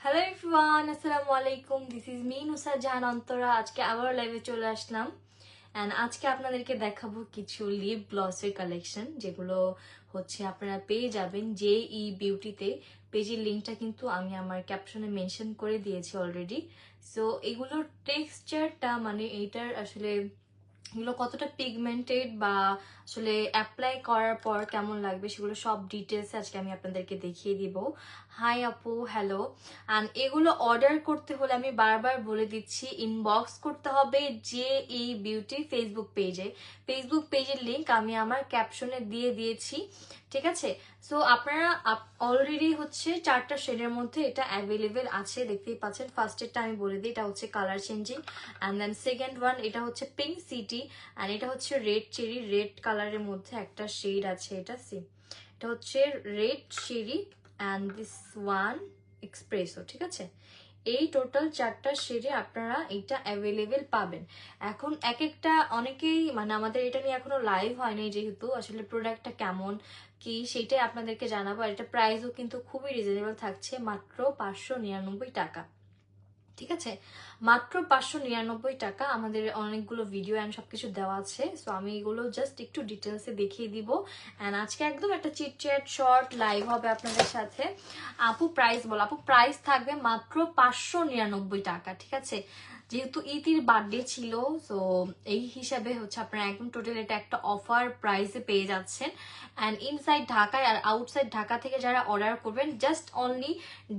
Hello everyone আসসালামু আলাইকুম this is me Nusa Jahan Antara আজকে আবার লাইভে চলে আসলাম। অ্যান্ড আজকে আপনাদেরকে দেখাবো কিছু লিপ গ্লসের কালেকশন যেগুলো হচ্ছে আপনারা পেয়ে যাবেন জে ই বিউটিতে পেজের লিঙ্কটা কিন্তু আমি আমার ক্যাপশনে মেনশন করে দিয়েছি অলরেডি সো এগুলোর টেক্সচারটা মানে এইটার আসলে এগুলো কতটা পিগমেন্টেড বা আসলে অ্যাপ্লাই করার পর কেমন লাগবে সেগুলো সব ডিটেলস আজকে আমি আপনাদেরকে দেখিয়ে দিব। হাই আপু হ্যালো অ্যান্ড এগুলো অর্ডার করতে হলে আমি বারবার বলে দিচ্ছি ইনবক্স করতে হবে যে এই বিউটি ফেসবুক পেজে ফেসবুক পেজের লিঙ্ক আমি আমার ক্যাপশনে দিয়ে দিয়েছি। ঠিক আছে? সো আপনারা অলরেডি হচ্ছে চারটা শেডের মধ্যে এটা অ্যাভেলেবেল আছে, দেখতেই পাচ্ছেন। ফার্স্ট এরটা আমি বলে দিই, এটা হচ্ছে colour changing and then second one এটা হচ্ছে পিঙ্ক সিটি অ্যান্ড এটা হচ্ছে রেড চেরি রেড কালারের মধ্যে একটা শেড আছে এটা সি এটা হচ্ছে red cherry and this one এক্সপ্রেসও ঠিক আছে? এই টোটাল চারটা শেডে আপনারা এইটা অ্যাভেলেবেল পাবেন। এখন এক একটা অনেকেই মানে আমাদের এটা নিয়ে এখনও লাইভ হয়নি যেহেতু, আসলে প্রোডাক্টটা কেমন, কি সেটাই আপনাদেরকে জানাব। আর এটা প্রাইসও কিন্তু খুবই রিজনেবল থাকছে মাত্র পাঁচশো নিরানব্বই টাকা। ঠিক আছে? মাত্র পাঁচশো নিরানব্বই টাকা আমাদের অনেকগুলো ভিডিও অ্যান্ড সবকিছু দেওয়া আছে। সো আমি এগুলো জাস্ট একটু ডিটেলসে দেখিয়ে দিব। অ্যান্ড আজকে একদম একটা চিটচ্যাট শর্ট লাইভ হবে আপনাদের সাথে। আপু প্রাইস বল, আপু প্রাইস থাকবে মাত্র পাঁচশো নিরানব্বই টাকা, ঠিক আছে? যেহেতু ইতির বার্থডে ছিল সো এই হিসাবে হচ্ছে আপনারা একদম টোটাল এটা একটা অফার প্রাইসে পেয়ে যাচ্ছেন। অ্যান্ড ইনসাইড ঢাকায় আর আউটসাইড ঢাকা থেকে যারা অর্ডার করবেন জাস্ট অনলি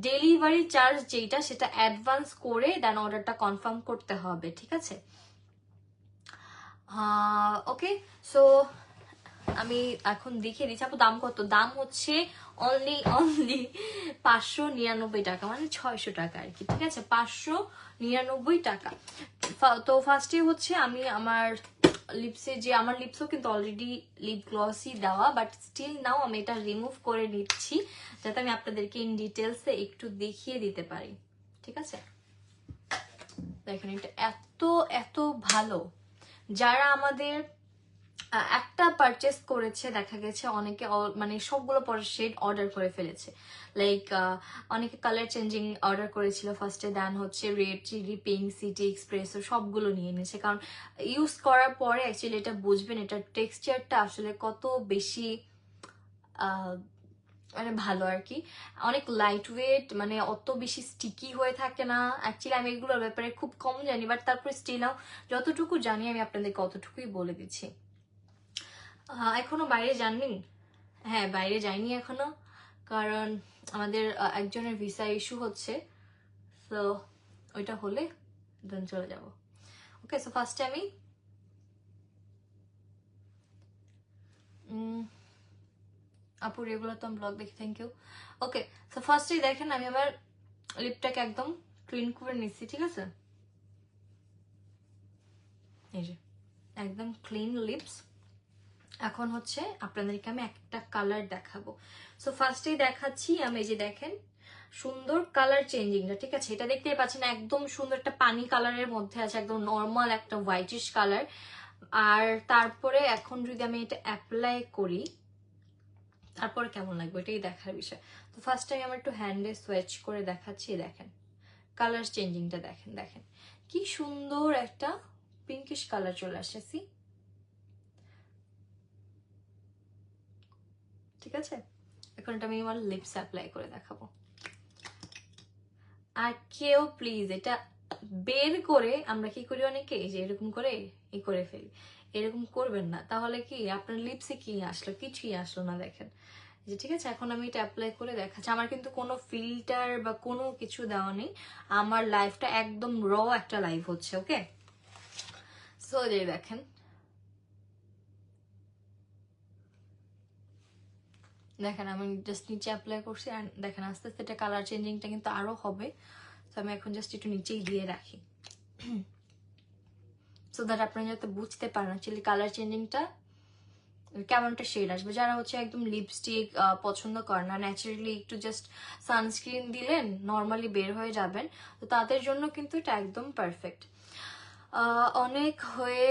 ডেলিভারি চার্জ যেটা সেটা অ্যাডভান্স করে দেন অর্ডারটা কনফার্ম করতে হবে, ঠিক আছে? ওকে সো আমি এখন দেখিয়ে দিচ্ছি। আপু, দাম কত? দাম হচ্ছে অনলি অনলি পাঁচশো নিরানব্বই টাকা মানে ছয়শো টাকা আর কি, ঠিক আছে? পাঁচশো নিরানব্বই টাকা। তো ফার্স্টে হচ্ছে আমি আমার লিপসে যে, আমার লিপসও কিন্তু অলরেডি লিপ গ্লসই দেওয়া বাট স্টিল নাও আমি এটা রিমুভ করে নিচ্ছি, যাতে আমি আপনাদেরকে ইন ডিটেলসে একটু দেখিয়ে দিতে পারি, ঠিক আছে? দেখেন এটা এত এত ভালো। যারা আমাদের একটা পারচেস করেছে, দেখা গেছে অনেকে মানে সবগুলো পরে শেড অর্ডার করে ফেলেছে। লাইক অনেকে কালার চেঞ্জিং অর্ডার করেছিল। ফার্স্টে দেন হচ্ছে red chilli pink city express সবগুলো নিয়ে নিয়েছে। কারণ ইউজ করার পরে অ্যাকচুয়ালি এটা বুঝবেন এটার টেক্সচারটা আসলে কত বেশি মানে ভালো আর কি। অনেক লাইট ওয়েট মানে অত বেশি স্টিকি হয়ে থাকে না। অ্যাকচুয়ালি আমি এগুলোর ব্যাপারে খুব কম জানি বাট তারপরে স্টিল যতটুকু জানি আমি আপনাদেরকে অতটুকুই বলে দিচ্ছি। এখনও বাইরে যাননি। হ্যাঁ বাইরে যাইনি এখনও। কারণ আমাদের একজনের ভিসা ইস্যু হচ্ছে। তো ওইটা হলে দেন চলে যাব। ওকে সো ফার্স্টে আমি আপু রেগুলার তো ব্লগ দেখি থ্যাংক ইউ ওকে সো ফার্স্টেই দেখেন, আমি আমার লিপটাকে একদম ক্লিন করে নিচ্ছি, ঠিক আছে? এই যে, একদম ক্লিন লিপস এখন হচ্ছে আপনাদেরকে আমি একটা কালার দেখাবো। সো ফার্স্টেই দেখাচ্ছি, আমি এই যে দেখেন, সুন্দর কালার চেঞ্জিংটা ঠিক আছে? এটা দেখতেই পাচ্ছেন, একদম সুন্দর একটা পানি কালারের মধ্যে আছে, একদম নর্মাল একটা হোয়াইটিশ কালার আর তারপরে এখন যদি আমি এটা অ্যাপ্লাই করি, তারপরে কেমন লাগবে? এটাই দেখার বিষয়। তো ফার্স্ট আমি আমার একটু হ্যান্ডে সোয়েচ করে দেখাচ্ছি দেখেন কালার চেঞ্জিংটা দেখেন দেখেন। কি সুন্দর একটা পিঙ্কিশ কালার চলে আসছে সি ঠিক আছে? এখন এটা আমি আমার লিপস অ্যাপ্লাই করে দেখাবো। আর কেউ প্লিজ এটা বের করে আমরা কি করি অনেকে? যে এরকম করে ই করে ফেলি। এরকম করবেন না। তাহলে কি আপনার লিপসে কি আসলো? কিছুই আসলো না দেখেন। যে ঠিক আছে? এখন আমি এটা অ্যাপ্লাই করে দেখাচ্ছি। আমার কিন্তু কোনো ফিল্টার বা কোনো কিছু দেওয়া নেই। আমার লাইফটা একদম র একটা লাইফ হচ্ছে ওকে সো দেখেন। দেখেন, আমি জাস্ট নিচে অ্যাপ্লাই করছি আর দেখেন, আস্তে আস্তে এটা কালার চেঞ্জিংটা কিন্তু আরও হবে। তো আমি এখন জাস্ট একটু নিচেই দিয়ে রাখি। সো দ্যাট আপনারা যাতে বুঝতে পারেন অ্যাকচুয়ালি কালার চেঞ্জিংটা কেমন একটা শেড আসবে। যারা হচ্ছে একদম লিপস্টিক পছন্দ করে না ন্যাচারালি একটু জাস্ট সানস্ক্রিন দিলেন নর্মালি বের হয়ে যাবেন। তো তাদের জন্য কিন্তু এটা একদম পারফেক্ট অনেক হয়ে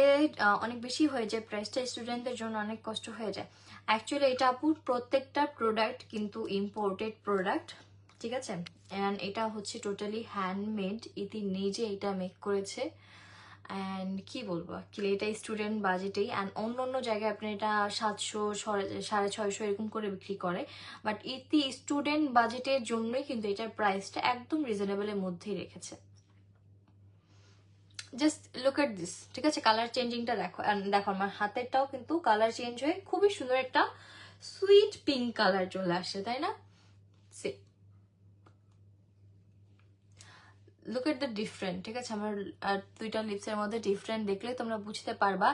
অনেক বেশি হয়ে যায়। প্রাইসটা স্টুডেন্টদের জন্য অনেক কষ্ট হয়ে যায়। অ্যাকচুয়ালি এটা আপুর প্রত্যেকটা প্রোডাক্ট কিন্তু ইম্পোর্টেড প্রোডাক্ট ঠিক আছে? অ্যান্ড এটা হচ্ছে টোটালি হ্যান্ডমেড ইতি নিজে এটা মেক করেছে। অ্যান্ড কি বলব অ্যাকচুয়ালি এটা স্টুডেন্ট বাজেটেই অ্যান্ড অন্য অন্য জায়গায় আপনি এটা সাতশো সাড়ে ছয়শো এরকম করে বিক্রি করে। বাট ইতি স্টুডেন্ট বাজেটের জন্যই কিন্তু এটার প্রাইসটা একদম রিজনেবলের মধ্যেই রেখেছে। জাস্ট লুক এট দিস ঠিক আছে? কালার চেঞ্জিংটা দেখো দেখো, আমার হাতেরটাও কিন্তু কালার চেঞ্জ হয়ে খুবই সুন্দর একটা সুইট পিঙ্ক কালার চলে আসছে তাই না? সে লুক এট দ্য ডিফারেন্ট ঠিক আছে? আমার দুইটা লিপসের মধ্যে ডিফারেন্ট দেখলে তোমরা বুঝতে পারবা।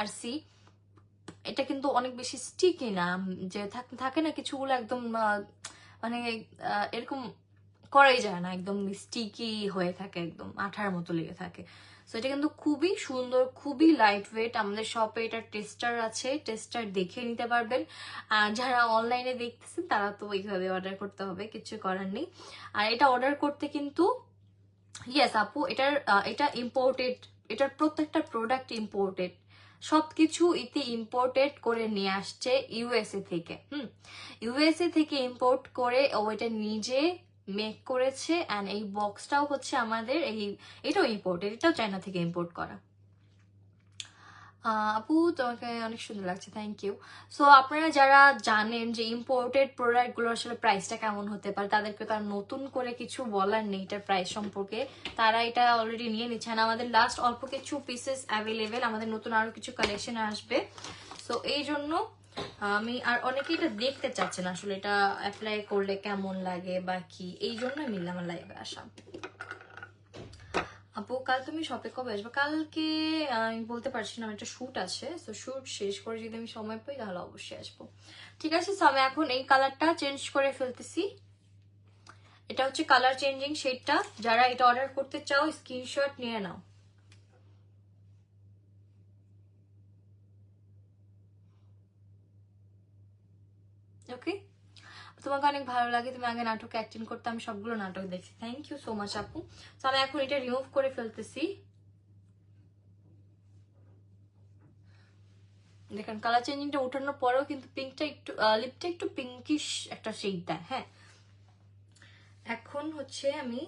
আর সি এটা কিন্তু অনেক বেশি স্টিকি না, যে থাকে না কিছুগুলো একদম মানে এরকম করাই যায় না, একদম স্টিকি হয়ে থাকে, একদম আঠার মতো লেগে থাকে। সো এটা কিন্তু খুবই সুন্দর, খুবই লাইট ওয়েট আমাদের শপে এটা টেস্টার আছে টেস্টার দেখে নিতে পারবেন। আর যারা অনলাইনে দেখতেছেন, তারা তো ওইভাবে অর্ডার করতে হবে, কিছু করার নেই। আর এটা অর্ডার করতে কিন্তু ইয়েস আপু, এটার এটা ইম্পোর্টেড এটার প্রত্যেকটা প্রোডাক্ট ইম্পোর্টেড সবকিছু ইতি ইম্পোর্টেড করে নিয়ে আসছে ইউএসএ থেকে, হুম। ইউএসএ থেকে ইম্পোর্ট করে ও এটা নিজে মেক করেছে অ্যান্ড এই বক্সটাও হচ্ছে আমাদের এই, এটাও ইম্পোর্টেড এটাও চায়না থেকে ইম্পোর্ট করা। আপু, তোমাকে অনেক সুন্দর লাগছে থ্যাংক ইউ সো আপনারা যারা জানেন যে ইম্পোর্টেড প্রোডাক্টগুলো আসলে প্রাইসটা কেমন হতে পারে, তাদেরকে তো আর নতুন করে কিছু বলার নেই এটার প্রাইস সম্পর্কে। তারা এটা অলরেডি নিয়ে নিচ্ছেন আমাদের লাস্ট অল্প কিছু পিসেস অ্যাভেলেবেল আমাদের নতুন আরও কিছু কালেকশন আসবে। সো এই জন্য আমি আর অনেকে এটা দেখতে চাচ্ছেন আসলে এটা অ্যাপ্লাই করলে কেমন লাগে বা কি, এই জন্য আমি আমার লাইভে আসা। আপু, কাল তুমি শপে কবে আসবে? কালকে, আমি বলতে পারছি না একটা শ্যুট আছে। তো শ্যুট শেষ করে যদি আমি সময় পাই, তাহলে অবশ্যই আসব। ঠিক আছে তো আমি এখন এই কালারটা চেঞ্জ করে ফেলতেছি। এটা হচ্ছে কালার চেঞ্জিং শেডটা যারা এটা অর্ডার করতে চাও স্ক্রিনশট নিয়ে নাও। ওকে তোমাকে অনেক ভালো লাগে, তুমি আগে নাটকে অ্যাক্টিং করতে, আমি সবগুলো নাটক দেখছি। থ্যাংক ইউ সো মাচ আপু। তো আমি এখন এটা রিমুভ করে ফেলতেছি। দেখেন কালার চেঞ্জিংটা উঠানোর পরেও কিন্তু পিঙ্কটা একটু লিপটা একটু পিঙ্কিশ একটা শেড দেয় হ্যাঁ? এখন হচ্ছে আমি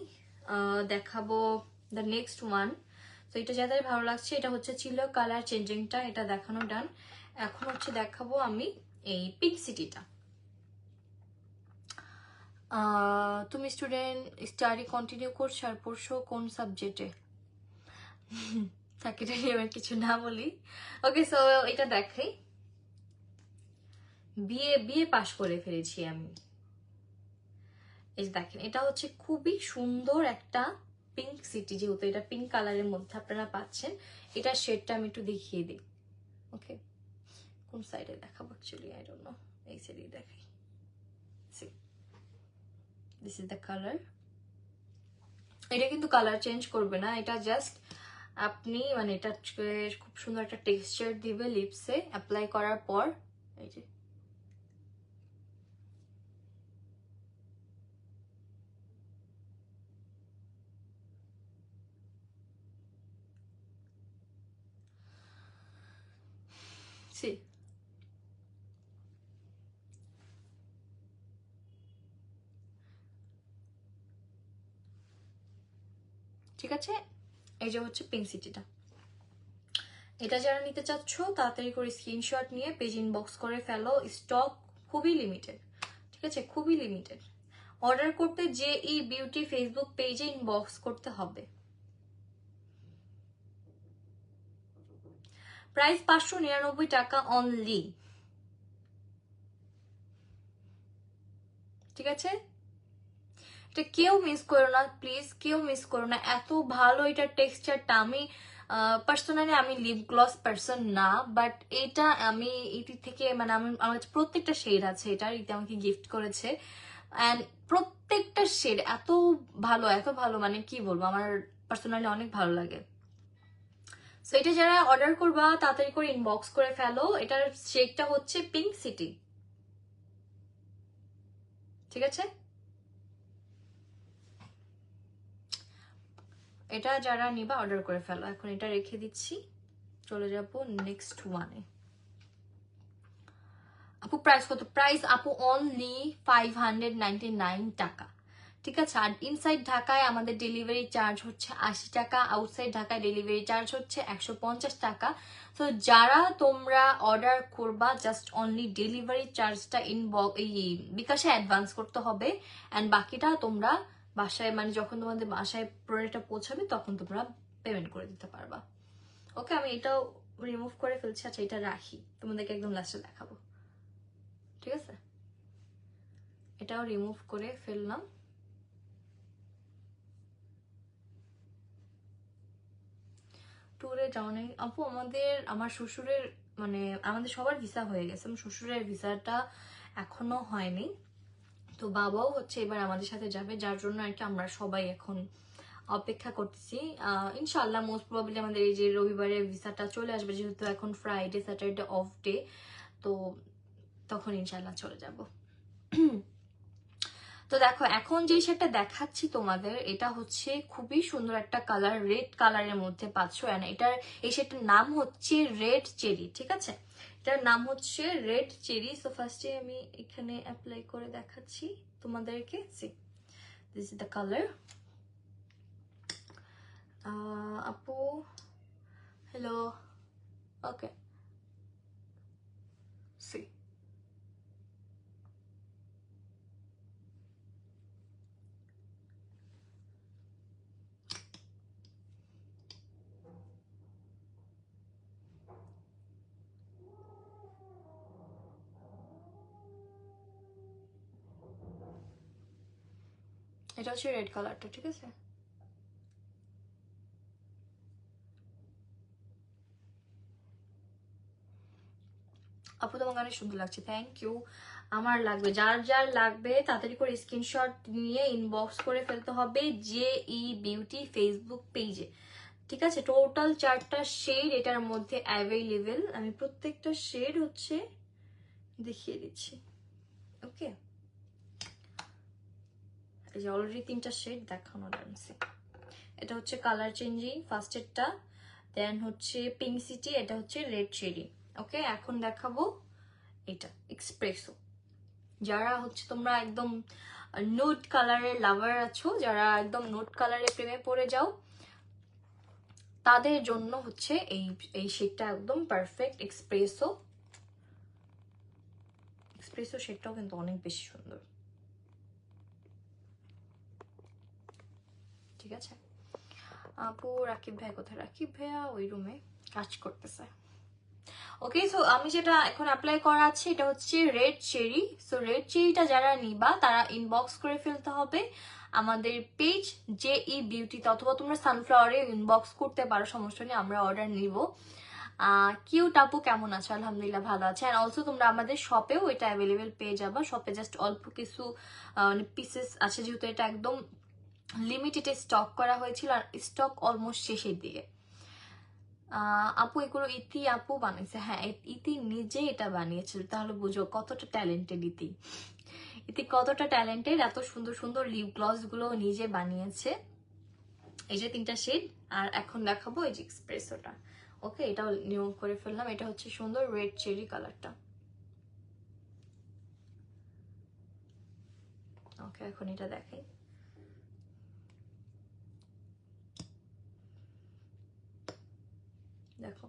দেখাবো দ্য নেক্সট ওয়ান তো এটা যাদের ভালো লাগছে, এটা হচ্ছে ছিল কালার চেঞ্জিংটা এটা দেখানো ডান এখন হচ্ছে দেখাবো আমি এই পিঙ্ক সিটিটা তুমি স্টুডেন্ট স্টাডি কন্টিনিউ করছ আর পড়ছো কোন সাবজেক্টে তাকে এবার কিছু না বলি। ওকে সো এটা দেখাই। বিয়ে বিয়ে পাশ করে ফেলেছি আমি। এই দেখেন, এটা হচ্ছে খুবই সুন্দর একটা পিঙ্ক সিটি যেহেতু এটা পিঙ্ক কালারের মধ্যে আপনারা পাচ্ছেন। এটা শেডটা আমি একটু দেখিয়ে দিই। ওকে কোন সাইডে দেখাবো অ্যাকচুয়ালি আই ডোন্ট নো এই সাইডে দেখাই। দিস ইজ দ্য কালার এটা কিন্তু কালার চেঞ্জ করবে না, এটা জাস্ট আপনি মানে এটা খুব সুন্দর একটা টেক্সচার দিবে লিপসে অ্যাপ্লাই করার পর, এই যে। সি ঠিক আছে? এই যে হচ্ছে পিঙ্ক এটা যারা নিতে চাচ্ছ, তাড়াতাড়ি করে স্ক্রিনশট নিয়ে পেজ ইনবক্স করে ফেলো। স্টক খুবই লিমিটেড ঠিক আছে? খুবই লিমিটেড অর্ডার করতে যে ই বিউটি ফেসবুক পেজে ইনবক্স করতে হবে। প্রাইস পাঁচশো নিরানব্বই টাকা অনলি ঠিক আছে? এটা কেউ মিস করো না প্লিজ কেউ মিস করো না। এত ভালো এটা টেক্সচারটা আমি পার্সোনালি আমি লিপ গ্লস পার্সন না বাট এটা আমি ইতি থেকে মানে আমি, আমার প্রত্যেকটা শেড আছে, এটা ইতি আমাকে গিফট করেছে। অ্যান্ড প্রত্যেকটা শেড এত ভালো এত ভালো মানে কি বলব, আমার পার্সোনালি অনেক ভালো লাগে। সো এটা যারা অর্ডার করবা, তাড়াতাড়ি করে ইনবক্স করে ফেলো। এটার শেডটা হচ্ছে পিঙ্ক সিটি ঠিক আছে? এটা যারা নিবা অর্ডার করে ফেলো। এখন এটা রেখে দিচ্ছি। চলে যাব নেক্সট ওয়ানে আপু প্রাইস কত? প্রাইস আপু অনলি ফাইভ হান্ড্রেড নাইন টাকা। ঠিক আছে? আর ইনসাইড ঢাকায় আমাদের ডেলিভারি চার্জ হচ্ছে আশি টাকা আউটসাইড ঢাকায় ডেলিভারি চার্জ হচ্ছে একশো পঞ্চাশ টাকা। তো যারা তোমরা অর্ডার করবা জাস্ট অনলি ডেলিভারি চার্জটা ইন এই বিকাশে অ্যাডভান্স করতে হবে। অ্যান্ড বাকিটা তোমরা বাসায় মানে যখন তোমাদের বাসায় প্রোডাক্টটা পৌঁছাবে, তখন তোমরা পেমেন্ট করে দিতে পারবা। ওকে আমি এটাও রিমুভ করে ফেলছি। আচ্ছা এটা রাখি। তোমাদেরকে একদম লাস্টে দেখাবো। ঠিক আছে? এটাও রিমুভ করে ফেললাম। ট্যুরে যাওয়া নেই। আপু, আমাদের, আমার শ্বশুরের মানে আমাদের সবার ভিসা হয়ে গেছে। আমার শ্বশুরের ভিসাটা এখনও হয়নি। তো বাবাও হচ্ছে এবার আমাদের সাথে যাবে, যার জন্য আর কি আমরা সবাই এখন অপেক্ষা করতেছি। ইনশাল্লাহ মোস্ট প্রবাবলি আমাদের এই যে রবিবারে ভিসাটা চলে আসবে, যেহেতু এখন ফ্রাইডে স্যাটারডে অফ ডে তো তখন ইনশাল্লাহ চলে যাব। তো দেখো, এখন যে সেটা দেখাচ্ছি তোমাদের, এটা হচ্ছে খুবই সুন্দর একটা কালার রেড কালারের মধ্যে পাচ্ছ। এটার, এই সেটার নাম হচ্ছে রেড চেরি ঠিক আছে? এটার নাম হচ্ছে রেড চেরি। সো ফার্স্টে আমি এখানে অ্যাপ্লাই করে দেখাচ্ছি তোমাদেরকে। See this is the colour আপু হ্যালো ওকে এটা হচ্ছে রেড কালারটা ঠিক আছে? আপু, তোমার গানে সুন্দর লাগছে থ্যাংক ইউ আমার লাগবে, যার যার লাগবে, তাড়াতাড়ি করে স্ক্রিনশট নিয়ে ইনবক্স করে ফেলতে হবে জে ই বিউটি ফেসবুক পেজে ঠিক আছে টোটাল চারটা শেড এটার মধ্যে অ্যাভেলেবেল আমি প্রত্যেকটা শেড হচ্ছে দেখিয়ে দিচ্ছি। ওকে এই যে অলরেডি তিনটা শেড দেখানো জানছি এটা হচ্ছে কালার চেঞ্জিং ফার্স্টেরটা দেন হচ্ছে পিঙ্ক সিটি এটা হচ্ছে রেড চেরি ওকে এখন দেখাবো এটা এক্সপ্রেসো যারা হচ্ছে তোমরা একদম নোট কালারের লাভার আছো, যারা একদম নোট কালারের প্রেমে পড়ে যাও, তাদের জন্য হচ্ছে এই এই শেডটা একদম পারফেক্ট এক্সপ্রেসো এক্সপ্রেসো শেডটাও কিন্তু অনেক বেশি সুন্দর। ঠিক আছে? আপু রাকিব ভাই কোথায়? রাকিব ভাইয়া ওই রুমে কাজ করতেছে। ওকে সো আমি যেটা এখন অ্যাপ্লাই করা আছে, এটা হচ্ছে রেড চেরি সো রেড চেরিটা যারা নিবা, তারা ইনবক্স করে ফেলতে হবে। আমাদের পেজ জে ই বিউটিতে অথবা তোমরা সানফ্লাওয়ারে ইনবক্স করতে পারো, সমস্যা নেই, আমরা অর্ডার নিব। কিউট আপু কেমন আছে? আলহামদুলিল্লাহ ভালো আছে। অ্যান্ড অলসো তোমরা আমাদের শপেও এটা অ্যাভেলেবেল পেয়ে যাবা। শপে জাস্ট অল্প কিছু পিসেস আছে, যেহেতু এটা একদম লিমিটেডে স্টক করা হয়েছিল আর স্টক অলমোস্ট শেষের দিকে। আপু, এগুলো ইতি আপু বানিয়েছে। হ্যাঁ ইতি নিজে এটা বানিয়েছিল। তাহলে বুঝো কতটা ট্যালেন্টেড ইতি। ইতি কতটা ট্যালেন্টেড এত সুন্দর সুন্দর লিপ গ্লসগুলো নিজে বানিয়েছে। এই যে তিনটা শেড আর এখন দেখাবো এই যে এক্সপ্রেসোটা ওকে এটাও নিউ করে ফেললাম। এটা হচ্ছে সুন্দর রেড চেরি কালারটা ওকে এখন এটা দেখাই। দেখো।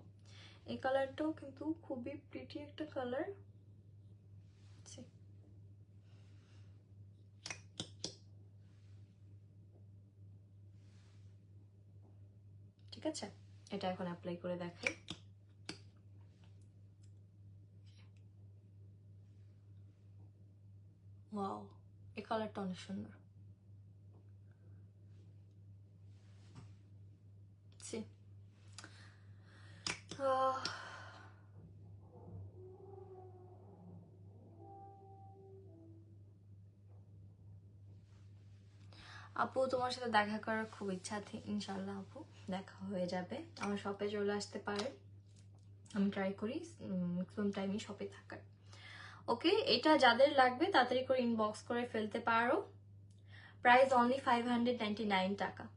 এই কালারটাও কিন্তু খুবই প্রিটি একটা কালার ঠিক আছে? এটা এখন অ্যাপ্লাই করে দেখাই। ওয়াও এই কালারটা অনেক সুন্দর। আপু, তোমার সাথে দেখা করার খুব ইচ্ছা আছে ইনশাল্লাহ আপু। দেখা হয়ে যাবে। আমার শপে চলে আসতে পারে। আমি ট্রাই করি ম্যাক্সিমাম টাইমই শপে থাকার। ওকে এটা যাদের লাগবে, তাড়াতাড়ি করে ইনবক্স করে ফেলতে পারো। Price only five hundred nine টাকা।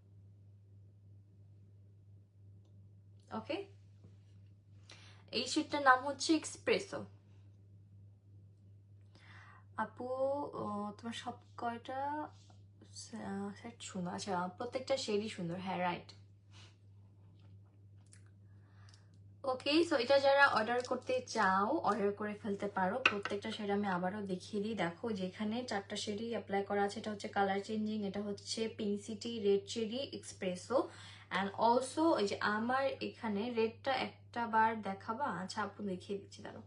ওকে এই শিটটার নাম হচ্ছে এক্সপ্রেসো। আপু তোমার সব কয়টা সেট সুন্দর? আচ্ছা প্রত্যেকটা শেডই সুন্দর। হ্যাঁ রাইট ওকে সো এটা যারা অর্ডার করতে চাও অর্ডার করে ফেলতে পারো। প্রত্যেকটা শেড আমি আবারও দেখিয়ে দিই। দেখো, যেখানে চারটা শেডই অ্যাপ্লাই করা আছে, এটা হচ্ছে কালার চেঞ্জিং এটা হচ্ছে pink city red cherry espresso and also এই যে আমার এখানে রেডটা একটা বার দেখাবা আচ্ছা আপু দেখিয়ে দিচ্ছি দাঁড়ো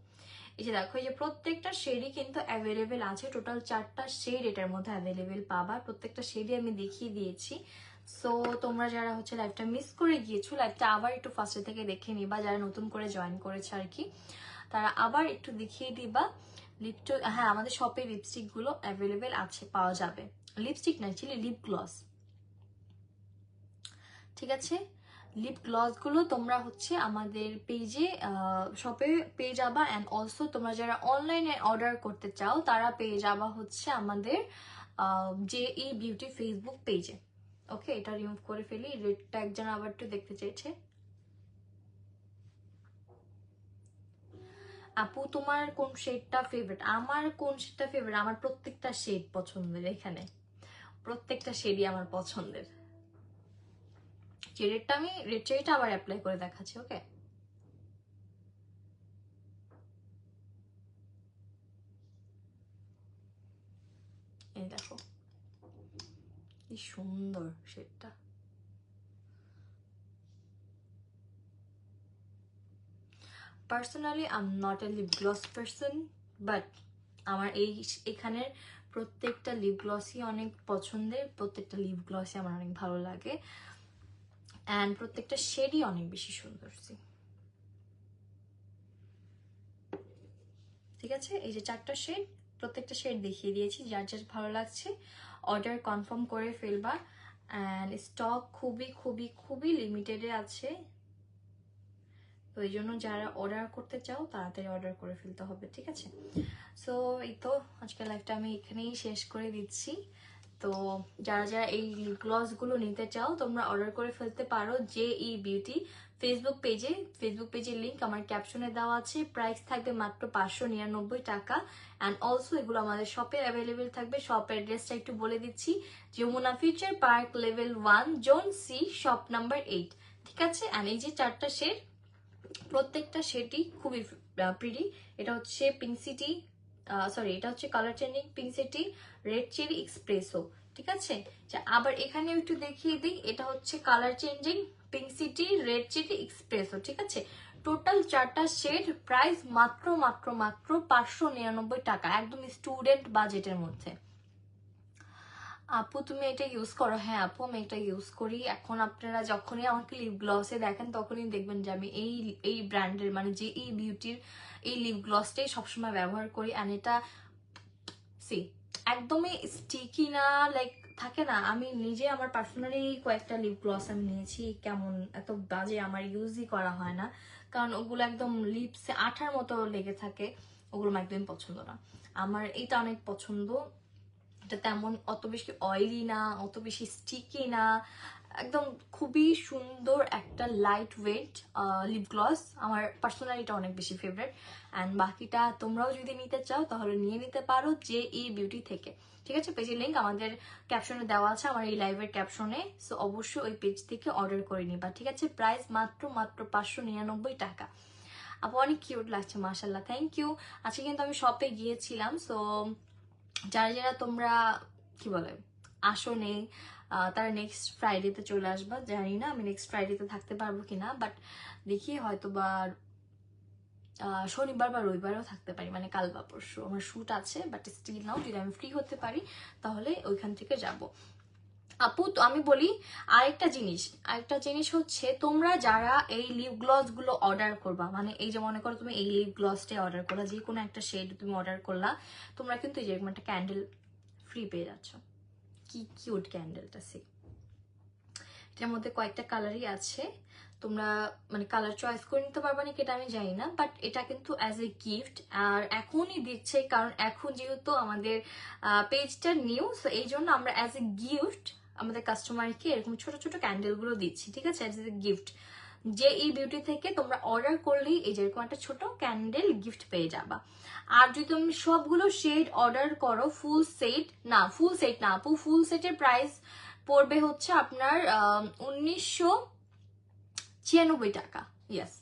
এই যে দেখো, এই যে প্রত্যেকটা শেডই কিন্তু অ্যাভেলেবেল আছে টোটাল চারটা শেড এটার মধ্যে অ্যাভেলেবেল পাবা। প্রত্যেকটা শেডই আমি দেখিয়ে দিয়েছি। সো তোমরা যারা হচ্ছে লাইভটা মিস করে গিয়েছো লাইভটা আবার একটু ফার্স্টে থেকে দেখে নিবা, যারা নতুন করে জয়েন করেছে আর কি। তারা আবার একটু দেখিয়ে দিবা লিপটো হ্যাঁ আমাদের শপে লিপস্টিকগুলো অ্যাভেলেবেল আছে, পাওয়া যাবে। লিপস্টিক না অ্যাকচুয়ালি লিপ গ্লস ঠিক আছে? লিপ গ্লসগুলো তোমরা হচ্ছে আমাদের পেজে শপে পেয়ে যাবা অ্যান্ড অলসো তোমরা যারা অনলাইনে অর্ডার করতে চাও, তারা পেয়ে যাবা হচ্ছে আমাদের জে ই বিউটি ফেসবুক পেজে ওকে এটা রিমুভ করে ফেলি রেডটা একজন আবার একটু দেখতে চেয়েছে আপু, তোমার কোন শেডটা ফেভারিট আমার কোন শেডটা ফেভারিট আমার প্রত্যেকটা শেড পছন্দের এখানে। প্রত্যেকটা শেডই আমার পছন্দের। যে আমি রেড আবার অ্যাপ্লাই করে দেখাচ্ছি ওকে কি সুন্দর personally am not a lip gloss person but আমার এই এখানের প্রত্যেকটা লিপ গ্লসই অনেক পছন্দের, প্রত্যেকটা লিপ গ্লসই আমার অনেক ভালো লাগে। অ্যান্ড প্রত্যেকটা শেডই অনেক বেশি সুন্দর ঠিক আছে? এই যে চারটা শেড প্রত্যেকটা শেড দেখিয়ে দিয়েছি, যার যার ভালো লাগছে অর্ডার কনফার্ম করে ফেলবা। অ্যান্ড স্টক খুবই খুবই খুবই লিমিটেডে আছে। তো এই জন্য যারা অর্ডার করতে চাও, তাড়াতাড়ি অর্ডার করে ফেলতে হবে, ঠিক আছে? সো এই তো, আজকের লাইফটা আমি এখানেই শেষ করে দিচ্ছি। তো যারা যারা এই গ্লসগুলো নিতে চাও, তোমরা অর্ডার করে ফেলতে পারো জে ই বিউটি ফেসবুক পেজে ফেসবুক পেজের লিঙ্ক আমার ক্যাপশনে দেওয়া আছে। প্রাইস থাকবে মাত্র পাঁচশো নিরানব্বই টাকা। অ্যান্ড অলসো এগুলো আমাদের শপে অ্যাভেলেবেল থাকবে। শপ অ্যাড্রেসটা একটু বলে দিচ্ছি। Jamuna Future Park level one zone C shop number eight ঠিক আছে? অ্যান্ড এই যে চারটা শেড প্রত্যেকটা শেডই খুবই প্রিটি এটা হচ্ছে পিঙ্ক সিটি সরি এটা হচ্ছে colour changing pink city red cherry espresso ঠিক আছে? আবার এখানে একটু দেখিয়ে দিই, এটা হচ্ছে colour changing pink city red chilli espresso ঠিক আছে? টোটাল চারটা শেড প্রাইস মাত্র মাত্র মাত্র পাঁচশো নিরানব্বই টাকা, একদম স্টুডেন্ট বাজেটের মধ্যে। আপু, তুমি এটা ইউজ করো। হ্যাঁ আপু, আমি এটা ইউজ করি। এখন আপনারা যখনই আমাকে লিপ গ্লসে দেখেন, তখনই দেখবেন যে আমি এই এই ব্র্যান্ডের মানে যে এই বিউটির এই লিপ গ্লসটাই সবসময় ব্যবহার করি। অ্যান্ড এটা সি একদমই স্টিকি না লাইক থাকে না। আমি নিজে আমার পার্সোনালি কয়েকটা লিপ গ্লস আমি নিয়েছি। কেমন, এত বাজে আমার ইউজই করা হয় না। কারণ ওগুলো একদম লিপসে আঠার মতো লেগে থাকে। ওগুলো আমার একদমই পছন্দ না। আমার এটা অনেক পছন্দ। এটা তেমন অত বেশি অয়েলি না, অত বেশি স্টিকি না। একদম খুবই সুন্দর একটা লাইট ওয়েট লিপ গ্লস আমার পার্সোনালিটা অনেক বেশি ফেভারেট অ্যান্ড বাকিটা তোমরাও যদি নিতে চাও, তাহলে নিয়ে নিতে পারো যে ই বিউটি থেকে। ঠিক আছে? পেজের লিঙ্ক আমাদের ক্যাপশনে দেওয়া আছে, আমার এই লাইভের ক্যাপশনে সো অবশ্যই ওই পেজ থেকে অর্ডার করে নিবা। ঠিক আছে? প্রাইস মাত্র মাত্র পাঁচশো নিরানব্বই টাকা। আপু, অনেক কিউট লাগছে মাসাল্লাহ থ্যাংক ইউ আজকে কিন্তু আমি শপে গিয়েছিলাম সো যারা যারা তোমরা, কি বলে, আসো নেই তারা নেক্সট ফ্রাইডেতে চলে আসবা, জানি না আমি নেক্সট ফ্রাইডেতে থাকতে পারব কি না বাট দেখি হয়তো বা শনিবার বা রবিবারেও থাকতে পারি মানে কাল বা পরশু, আমার শ্যুট আছে বাট স্টিল নাও যদি আমি ফ্রি হতে পারি, তাহলে ওইখান থেকে যাব। আপু, তো আমি বলি আরেকটা জিনিস। আরেকটা জিনিস হচ্ছে তোমরা যারা এই লিপ গ্লসগুলো অর্ডার করবা মানে এই যে মনে করো তুমি এই লিপ গ্লসটাই অর্ডার করলা, যে কোনো একটা শেড তুমি অর্ডার করলা, তোমরা কিন্তু এই যে একটা ক্যান্ডেল ফ্রি পেয়ে যাচ্ছ। কি কিউট ক্যান্ডেলটা সে এটার মধ্যে কয়েকটা কালারই আছে। তোমরা মানে কালার চয়েস করে নিতে পারবা নাকি এটা আমি জানি না বাট এটা কিন্তু অ্যাজ এ গিফট আর এখনই দিচ্ছে, কারণ এখন যেহেতু আমাদের পেজটা নিউ সো এই জন্য আমরা অ্যাজ এ গিফট আমাদের কাস্টমারকে এরকম ছোট ছোট ক্যান্ডেলগুলো দিচ্ছি, ঠিক আছে? এ গিফট যে এই বিউটি থেকে তোমরা অর্ডার করলেই এই যেরকম একটা ছোট ক্যান্ডেল গিফট পেয়ে যাবা। আর যদি তুমি সবগুলো শেড অর্ডার করো ফুল সেট না ফুল সেট না আপু ফুল সেটের প্রাইস পড়বে হচ্ছে আপনার উনিশশো ছিয়ানব্বই টাকা। ইয়েস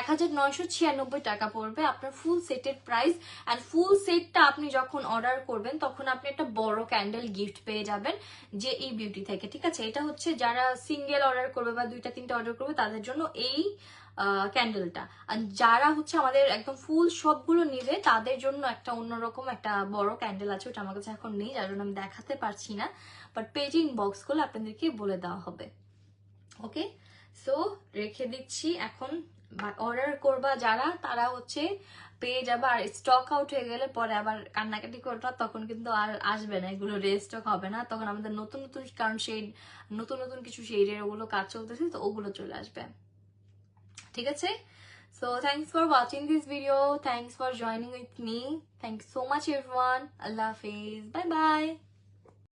এক হাজার নয়শো ছিয়ানব্বই টাকা পড়বে আপনার ফুল সেটের প্রাইস অ্যান্ড ফুল সেটটা আপনি যখন অর্ডার করবেন, তখন আপনি একটা বড় ক্যান্ডেল গিফট পেয়ে যাবেন যে এই বিউটি থেকে, ঠিক আছে? এটা হচ্ছে যারা সিঙ্গেল অর্ডার করবে বা দুইটা, তিনটা অর্ডার করবে, তাদের জন্য এই ক্যান্ডেলটা আর যারা হচ্ছে আমাদের একদম ফুল সবগুলো নিবে, তাদের জন্য একটা অন্যরকম একটা বড় ক্যান্ডেল আছে, ওটা আমার কাছে এখন নেই, যার জন্য আমি দেখাতে পারছি না। বাট পেজিং বক্সগুলো আপনাদেরকে বলে দেওয়া হবে। ওকে সো রেখে দিচ্ছি এখন অর্ডার করবা যারা, তারা হচ্ছে পেয়ে যাবে। আর স্টক আউট হয়ে গেলে পরে আবার কান্নাকাটি করবা, তখন কিন্তু আর আসবে না। এগুলো রেস্টক হবে না। তখন আমাদের নতুন নতুন, কারণ শেড নতুন নতুন কিছু শেডের ওগুলো কাজ চলতেছে, তো ওগুলো চলে আসবে। ঠিক আছে? So thanks for watching this video thanks for joining with me thank so much everyone Allah Hafiz. Bye bye